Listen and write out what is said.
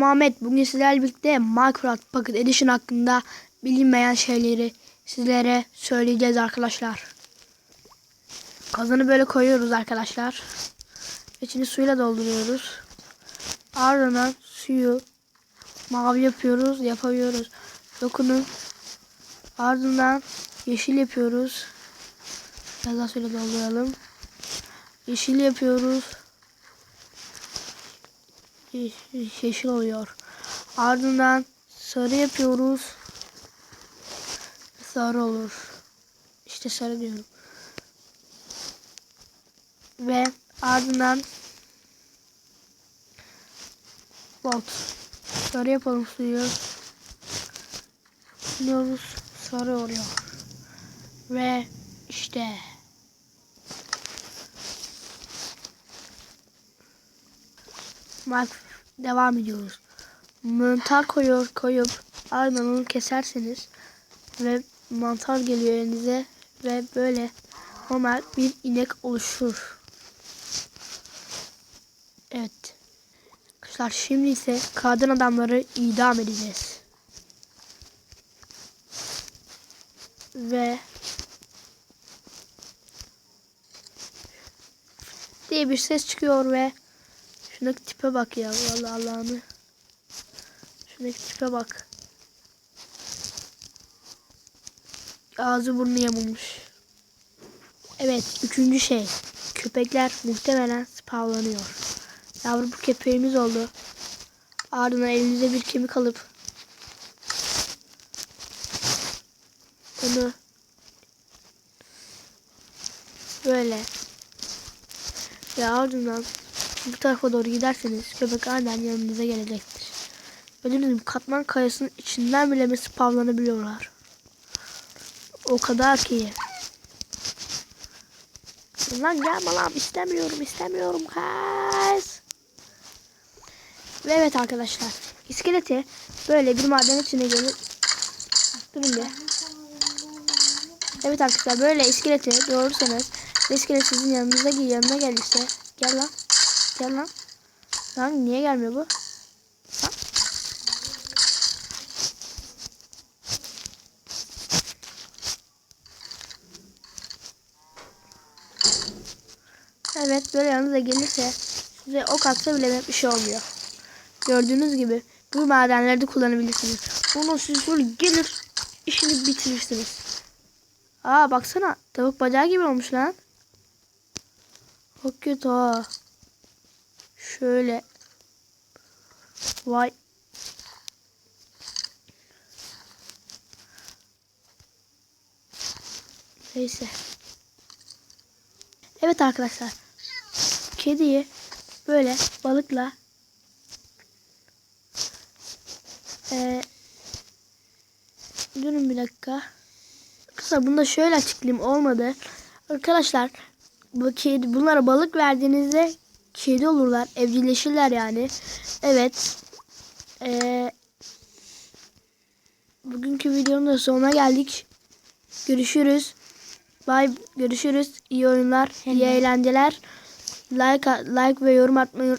Muhammed bugün sizlerle birlikte Minecraft Pocket Edition hakkında bilinmeyen şeyleri sizlere söyleyeceğiz arkadaşlar. Kazanı böyle koyuyoruz arkadaşlar. İçini suyla dolduruyoruz. Ardından suyu mavi yapıyoruz, yapıyoruz. Dokunun. Ardından yeşil yapıyoruz. Biraz daha suyla dolduralım. Yeşil yapıyoruz. Yeş- yeşil oluyor. Ardından sarı yapıyoruz. Sarı olur. İşte sarı diyorum. Ve ardından bot. Sarı yapalım suyu. Biliyoruz sarı oluyor. Ve işte Bak devam ediyoruz. Mantar koyuyor koyup ardından onu keserseniz ve mantar geliyor elinize ve böyle normal bir inek oluşur. Evet. Arkadaşlar şimdi ise kadın adamları idam edeceğiz. Ve diye bir ses çıkıyor ve Şundaki tipe bak ya vallahi Allah'ını. Şundaki tipe bak. Ağzı burnu yamulmuş. Evet üçüncü şey. Köpekler muhtemelen spavlanıyor. Yavru bu köpeğimiz oldu. Ardından elinize bir kemik alıp bunu böyle ve ardından bu tarafa doğru giderseniz köpek aniden yanınıza gelecektir. Gibi katman kayasının içinden bile mi spavlanabiliyorlar. O kadar ki. Lan gelme lan istemiyorum istemiyorum kız. Ve evet arkadaşlar iskeleti böyle bir maden içine gelir. Durun bir. Evet arkadaşlar böyle iskeleti doğurursanız iskelet sizin yanınıza yanına gelirse gel lan. Gel lan. Lan niye gelmiyor bu? Lan. Evet böyle yanınıza gelirse size ok atsa bile bir şey olmuyor. Gördüğünüz gibi bu madenlerde kullanabilirsiniz. Bunu siz böyle gelir işini bitirirsiniz. Aa baksana tavuk bacağı gibi olmuş lan. Çok kötü ha. Şöyle. Vay. Neyse. Evet arkadaşlar. Kediyi böyle balıkla ee, durun bir dakika. Arkadaşlar bunu da şöyle açıklayayım olmadı. Arkadaşlar bu kedi bunlara balık verdiğinizde kedi olurlar. Evcilleşirler yani. Evet. Ee, bugünkü videonun da sonuna geldik. Görüşürüz. Bye. Görüşürüz. İyi oyunlar. iyi eğlenceler. Like, like ve yorum atmayı unutmayın.